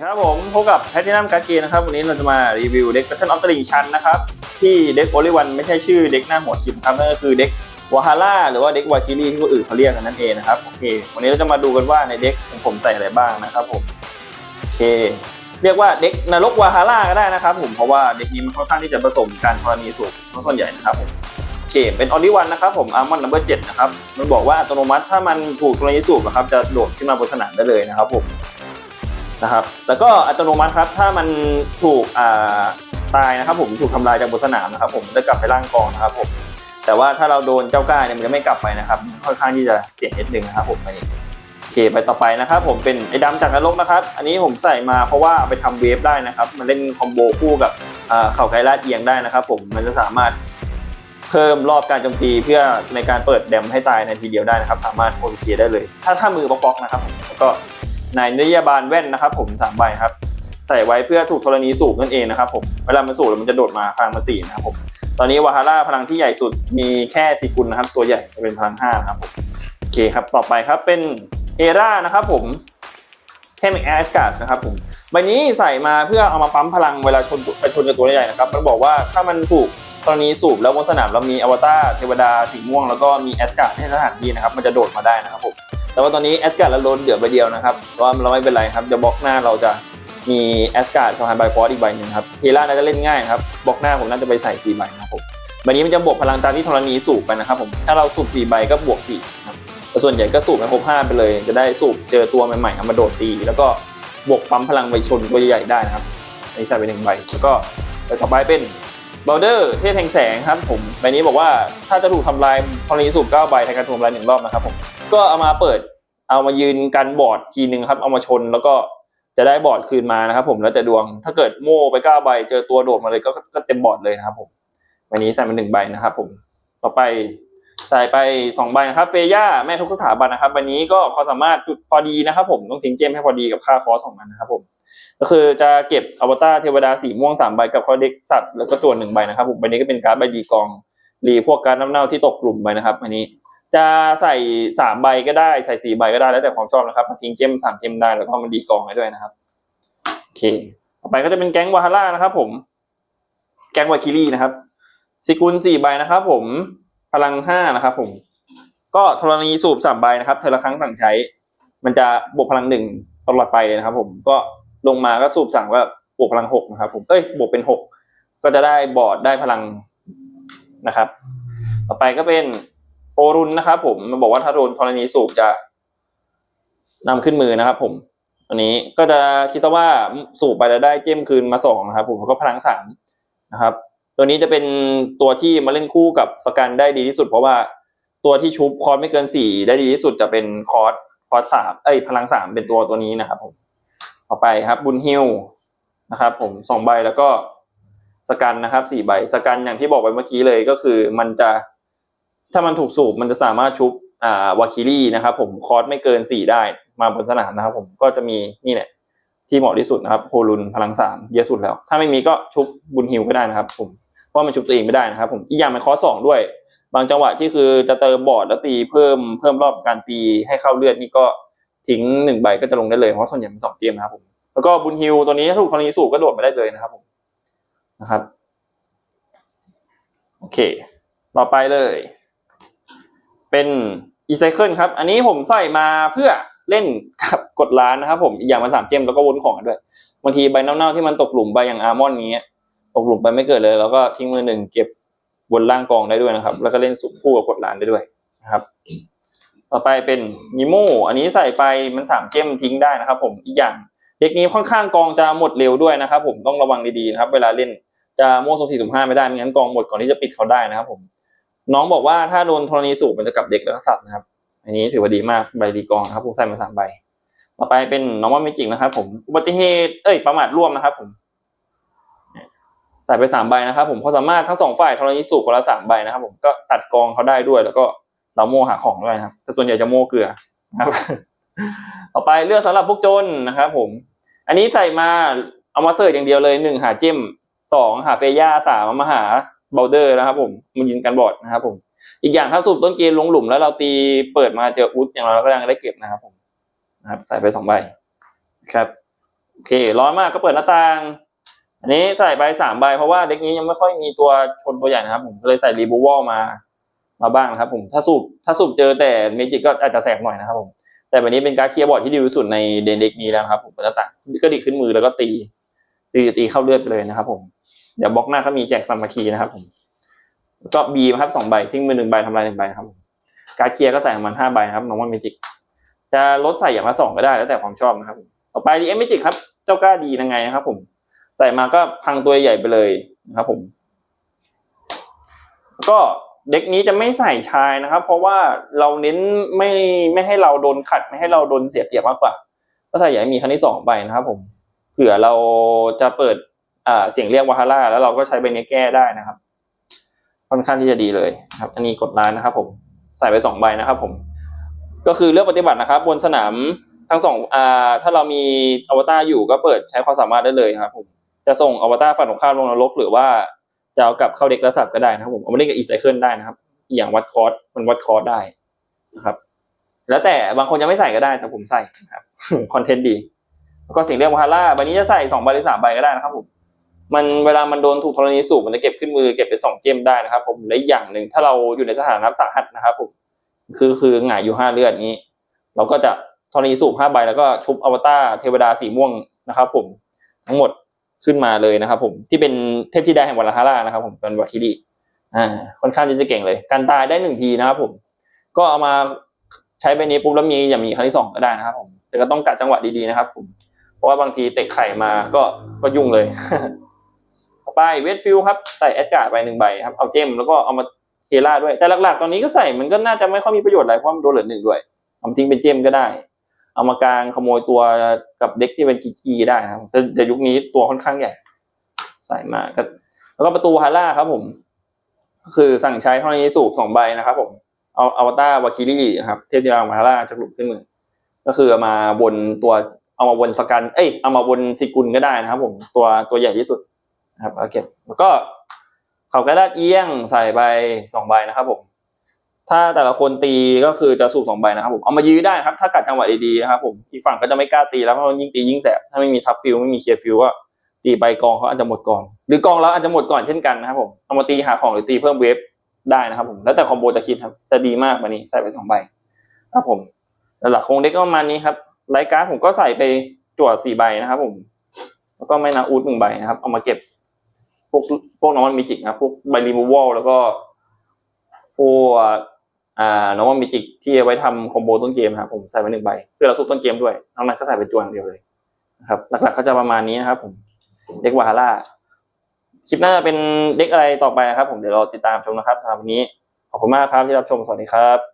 ดีครับผมพบกับแพทตินัมการ์เกนะครับวันนี้เราจะมารีวิวเด็ก Battle of the Ring ชันนะครับที่เด็กโอลิวันไม่ใช่ชื่อเด็กหน้าหัวชิปครับนั่นก็คือเด็กวาฮาร่าหรือว่าเด็กวาคิรีที่คนอื่นเขาเรียกกันนั่นเองนะครับโอเควันนี้เราจะมาดูกันว่าในเด็กของผมใส่อะไรบ้างนะครับผมโอเค เรียกว่าเด็กนรกวาฮาร่าก็ได้นะครับผมเพราะว่าเด็กนี้มันค่อนข้างที่จะผสมการธรณีสูงส่วนใหญ่นะครับผมโอเคเป็นออลิวันนะครับผมอาร์มอนนัมเบอร์เจ็ดนะครับมันบอกว่าอัตโนมัติถ้ามันถูกธรณีสูบนะครับจะโดดขึ้นมาบนสนามได้เลยนะครับผม นะครับ แล้วก็อัตโนมัติครับ ถ้ามันถูกตายนะครับผมถูกทำลายจากบนสนามนะครับ ผมจะกลับไปร่างกองนะครับผมแต่ว่าถ้าเราโดนเจ้าก้าเนี่ยมันจะไม่กลับไปนะครับ ค่อนข้างที่จะเสียนิดนึงนะครับผมไปนี้โอเคไปต่อไปนะครับ ผมเป็นไอ้ดำจากนรกนะครับ อันนี้ผมใส่มาเพราะว่าเอาไปทำเวฟได้นะครับ มันเล่นคอมโบคู่กับอ่าเข่าไกลลาดเอียงได้นะครับ ผมมันจะสามารถเพิ่มรอบการโจมตีเพื่อในการเปิดแดมให้ตายในทีเดียวได้นะครับ สามารถโอเคได้เลย ถ้าถ้ามือบล็อกๆนะครับผมแล้วก็ ในนิยบาลแว่นนะครับผมสามใบครับใส่ไว้เพื่อถูกธรณีสูบนั่นเองนะครับผมเวลามันสูบแล้วมันจะโดดมาพลังมาสี่นะครับผมตอนนี้วาฮาร่าพลังที่ใหญ่สุดมีแค่สิกุลนะครับ ตัวใหญ่จะเป็นพลังห้านะครับผมโอเคครับต่อไปครับเป็นเอรานะครับผมเทมิแอสกาสนะครับผมใบนี้ใส่มาเพื่อเอามาปั๊มพลังเวลาชนไปชนกับตัวใหญ่นะครับ มันบอกว่าถ้ามันถูกตอนนี้สูบแล้วบนสนามเรามีอวตารเทวดาสีม่วงแล้วก็มีแอสการ์ดในสถานที่นะครับ มันจะโดดมาได้นะครับผม แต่ว่าตอนนี้แอสการ์ดเราโดนเหลือใบเดียวนะครับแต่ว่าเราไม่เป็นไรครับเดี๋ยวบล็อกหน้าเราจะมีแอสการ์ดสะพานไบฟอสอีกใบหนึ่งครับเฮล่าน่าจะเล่นง่ายครับบล็อกหน้าผมน่าจะไปใส่สี่ใบนะครับผมใบนี้มันจะบวกพลังตามที่ธรณีสูบไปนะครับผมถ้าเราสูบสี่ใบก็บวกสี่ครับแต่ส่วนใหญ่ก็สูบให้ครบห้าไปเลย จะได้สูบเจอตัวใหม่ๆเอามาโดดตี แล้วก็บวกปั๊มพลังไปชนตัวใหญ่ๆได้นะครับอันนี้ใส่ไปหนึ่งใบแล้วก็ต่อไปเป็นบลเดอร์เทพแห่งแสงครับผมใบนี้บอกว่าถ้าจะถูกทำลายธรณีสูบ9ใบในการถูกทำลายหนึ่งรอบนะครับผม ก็เอามาเปิด เอามายืนกันบอร์ดทีหนึ่งครับ เอามาชนแล้วก็จะได้บอร์ดคืนมานะครับ ผมแล้วแต่ดวง ถ้าเกิดโม่ไป9ใบเจอตัวโดดมาเลยก็ก็เต็มบอร์ดเลยนะครับ ผมใบนี้ใส่มาหนึ่งใบนะครับ ผมต่อไปใส่ไปสองใบนะครับเฟย่าแม่ทุกสถาบันนะครับใบนี้ก็ความสามารถจุดพอดีนะครับ ผมต้องทิ้งเจมให้พอดีกับค่าคอสของมันนะครับ ผม ก็คือจะเก็บอวตารเทวดาสีม่วงสามใบกับคอเด็กสัตว์แล้วก็จวนหนึ่งใบนะครับ ผมใบนี้ก็เป็นการ์ดใบดีกองรีพวกการน้ำเน่าที่ตกกลุ่มไปนะครับอันนี้ จะใส่สามใบก็ได้ใส่สี่ใบก็ได้แล้วแต่ความชอบนะครับมาทิ้งเจมสามเจมได้แล้วก็มันดีกองให้ด้วยนะครับโอเคต่อไปก็จะเป็นแก๊งวาฮาร่านะครับ ผม แก๊งวาคิรีนะครับสิกุลสี่ใบนะครับผมพลังห้านะครับ ผม ก็ธรณีสูบสามใบนะครับเทอละครั้งสั่งใช้ มันจะบวกพลังหนึ่งตลอดไปเลยนะครับ ผมก็ลงมาก็สูบสั่งว่าบวกพลังหกนะครับผมเอ้ยบวกเป็นหกก็จะได้บอร์ดได้พลังนะครับ ต่อไปก็เป็น โอรุนนะครับผมมันบอกว่าถ้าโดนธรณีสูบจะนำขึ้นมือนะครับ ผม อันนี้ก็จะคิดซะว่าสูบไปแล้วได้เจมคืนมาสองนะครับ ผมแล้วก็พลังสามนะครับ ตัวนี้จะเป็นตัวที่มาเล่นคู่กับสกันได้ดีที่สุด เพราะว่าตัวที่ชุบคอร์สไม่เกินสี่ได้ดีที่สุดจะเป็นคอร์สคอร์สสามเอ้ยพลังสามเป็นตัวตัวนี้นะครับ ผมต่อไปครับ บุญฮิวนะครับ ผมสองใบแล้วก็สกันนะครับสี่ใบสกันอย่างที่บอกไปเมื่อกี้เลยก็คือมันจะ ถ้ามันถูกสูบมันจะสามารถชุบอ่าวาคิรี่นะครับ ผมคอสไม่เกินสี่ได้มาบนสนามนะครับ ผมก็จะมีนี่แหละที่เหมาะที่สุดนะครับโฮลุนพลังสามเยอะสุดแล้ว ถ้าไม่มีก็ชุบบุญฮิวก็ได้นะครับ ผมเพราะมันชุบตัวเองไม่ได้นะครับ ผมอีกอย่างมันคอสสองด้วย บางจังหวะที่คือจะเติมบอร์ดแล้วตีเพิ่มเพิ่มรอบการตีให้เข้าเลือดนี่ก็ทิ้งหนึ่งใบก็จะลงได้เลยเพราะส่วนใหญ่เป็นสองเกมนะครับผมแล้วก็บุญฮิวตัวนี้ถ้าถูกธรณีสูบก็โดดไปได้เลยนะครับผมนะครับ โอเค ต่อไปเลย เป็นอีไซเคิลครับ อันนี้ผมใส่มาเพื่อเล่นกับกดล้านนะครับผมอีอย่างมาสามเจมแล้วก็วนของกันด้วย บางทีใบเน่าๆที่มันตกหลุมใบอย่างอาร์มอนนี้ตกหลุมไปไม่เกิดเลย แล้วก็ทิ้งมือหนึ่งเก็บบนล่างกองได้ด้วยนะครับ แล้วก็เล่นสุคู่กับกดล้านได้ด้วยนะครับ ต่อไปเป็นมิโมอันนี้ใส่ไปมันสามเจมทิ้งได้นะครับ ผมอีกอย่างเด็กนี้ค่อนข้างกองจะหมดเร็วด้วยนะครับ ผมต้องระวังดีๆนะครับ เวลาเล่นจะโม่โซสี่สุ่มห้าไม่ได้ไม่งั้นกองหมดก่อนที่จะปิดเขาได้นะครับ ผม น้องบอกว่าถ้าโดนธรณีสูบมันจะกลับเด็กแล้วสัตว์นะครับ อันนี้ถือว่าดีมากใบดีกองนะครับผมใส่มาสามใบ ต่อไปเป็นน้องว่าไม่จริงนะครับ ผมอุบัติเหตุเอ้ยประมาทร่วมนะครับ ผมใส่ไปสามใบนะครับ ผมเขาสามารถทั้งสองฝ่ายธรณีสูบคนละสามใบนะครับ ผมก็ตัดกองเขาได้ด้วย แล้วก็เราโม่หาของด้วยนะครับแต่ส่วนใหญ่จะโม่เกลือครับ ต่อไปเลือกสำหรับพวกโจรนะครับ ผม อันนี้ใส่มาเอามาเสิร์ฟอย่างเดียวเลยหนึ่งหาเจมสองหาเฟย่าสามมาหา เบลเดอร์นะครับผมมันยินกันบอดนะครับผมอีกอย่างถ้าสูบต้นเกมลงหลุมแล้วเราตีเปิดมาเจออุดอย่างเราเราก็ยังได้เก็บนะครับผมนะครับใส่ไปสองใบครับโอเค ร้อนมากก็เปิดหน้าต่าง อันนี้ใส่ไปสามใบเพราะว่าเด็กนี้ยังไม่ค่อยมีตัวชนตัวใหญ่นะครับ ผมก็เลยใส่รีบูวอลมามาบ้างนะครับ ผมถ้าสูบถ้าสูบเจอแต่เมจิกก็อาจจะแสบหน่อยนะครับผมแต่วันนี้เป็นการเคลียร์บอร์ดที่ดีที่สุดในเดนเด็กนี้แล้วครับ ผมเปิดหน้าต่างก็ดีขึ้นมือแล้วก็ตีตีตีเข้าเลือดไปเลยนะครับ ผม เดี๋ยวบล็อกหน้าก็มีแจกซัมาคีนะครับผมก็บีครับสองใบทิ้งมือหนึ่งใบทำลายหนึ่งใบครับการเคลียร์ก็ใส่ประมาณห้าใบนะครับน้องว่าเมจิกจะลดใส่อย่างละสองก็ได้แล้วแต่ความชอบนะครับ ต่อไปดีเอ็มเมจิกครับ เจ้ากล้าดียังไงนะครับ ผม ใส่มาก็พังตัวใหญ่ไปเลยนะครับ ผม ก็เด็กนี้จะไม่ใส่ชายนะครับ เพราะว่าเราเน้นไม่ไม่ให้เราโดนขัด ไม่ให้เราโดนเสียเปรียบมากกว่า ก็ใส่อย่มีครั้งที่สองไปนะครับ ผมเผื่อเราจะเปิด เสียงเรียกวาฮาร่าแล้วเราก็ใช้ใบนี้แก้ได้นะครับ ค่อนข้างที่จะดีเลยครับ อันนี้กดไลน์นะครับ ผมใส่ไปสองใบนะครับ ผม ก็คือเลือกปฏิบัตินะครับ บนสนามทั้งสองอ่าถ้าเรามีอวตารอยู่ก็เปิดใช้ความสามารถได้เลยครับ ผมจะส่งอวตารฝั่งตรงข้ามลงนรกหรือว่าจะเอากลับเข้าเด็กและสับก็ได้นะครับผมเอามาเล่นกับอีไซเคิลได้นะครับ อย่างวัดคอร์สมันวัดคอร์สได้นะครับ แล้วแต่บางคนยังไม่ใส่ก็ได้แต่ผมใส่นะครับคอนเทนต์ดี แล้วก็สิ่งเรียกวาฮาร่าใบนี้จะใส่สองใบหรือสามใบก็ได้นะครับผม มันเวลามันโดนถูกธรณีสูบมันจะเก็บขึ้นมือเก็บเป็นสองเจมได้นะครับ ผมและอย่างหนึ่งถ้าเราอยู่ในสถานะสาหัสนะครับผมคือคือหงายอยู่ห้าเลือดนี้ เราก็จะธรณีสูบห้าใบแล้วก็ชุบอวตารเทวดาสีม่วงนะครับ ผมทั้งหมดขึ้นมาเลยนะครับ ผมที่เป็นเทพธิดาแห่งวัลฮาร่านะครับ ผมเป็นวาคิรีอ่าค่อนข้างที่จะเก่งเลย การตายได้หนึ่งทีนะครับ ผม ก็เอามาใช้ใบนี้ปุ๊บแล้วมีอย่างมีครั้งที่สองก็ได้นะครับ ผมแต่ก็ต้องกัดจังหวะดีๆนะครับ ผม เพราะว่าบางทีเตะไข่มาก็ก็ยุ่งเลย ต่อไปเวทฟิลครับใส่แอดการ์ดไปหนึ่งใบครับเอาเจมแล้วก็เอามาเคล่าด้วย แต่หลักๆ ตอนนี้ก็ใส่มันก็น่าจะไม่ค่อยมีประโยชน์อะไรเพราะมันโดนเหลือหนึ่งด้วยเอามาทิ้งเป็นเจมก็ได้ เอามากลางขโมยตัวกับเด็กที่เป็นกีกีได้ครับแต่ยุคนี้ตัวค่อนข้างใหญ่ใส่มากแล้วก็ประตูฮาร่าครับผมคือสั่งใช้เท่านี้สูบสองใบนะครับผมเอาอวตารวาคิรีนะครับเทพธิดาฮาร่าจะหลุดขึ้นมือก็คือมาบนตัวเอามาบนสกัน เอ้ย เอามาบนสิกุลก็ได้นะครับผม ตัวตัวใหญ่ที่สุด นะครับโอเคแล้วก็เขากระดาษเอี้ยงใส่ใบสองใบนะครับผม ถ้าแต่ละคนตีก็คือจะสูบสองใบนะครับผมเอามายื้อได้ครับ ถ้ากัดจังหวะดีๆนะครับผมอีกฝั่งก็จะไม่กล้าตีแล้วเพราะยิ่งตียิ่งแสบถ้าไม่มีทับฟิลไม่มีเคลียร์ฟิลก็ตีใบกองเขาอาจจะหมดก่อน หรือกองแล้วอาจจะหมดก่อนเช่นกันนะครับผมเอามาตีหาของหรือตีเพิ่มเวฟได้นะครับผมแล้วแต่คอมโบจะคิดครับแต่ดีมากวันนี้ใส่ไปสองใบครับผมหลักคงเด็กก็ประมาณนี้ครับรายการดผมก็ใส่ไปจั่วสี่ใบนะครับผม แล้วก็ไม่นาอูดหนึ่งใบนะครับ เอามาเก็บ พวกพวกน้องมันมิจิกนะพวกใบรีมูวอลแล้วก็พวกอ่าน้องมันมิจิกที่เอาไว้ทำคอมโบต้นเกมนะครับผมใส่ไปหนึ่งใบเพื่อเราสู้ต้นเกมด้วยนอกนั้นก็ใส่เป็นตัวอย่างเดียวเลยนะครับหลักๆก็จะประมาณนี้นะครับ ผมเด็กวาฮาร่าคลิปหน้าจะเป็นเด็กอะไรต่อไปนะครับ ผมเดี๋ยวเราติดตามชมนะครับสำหรับวันนี้ขอบคุณมากครับที่รับชมสวัสดีครับ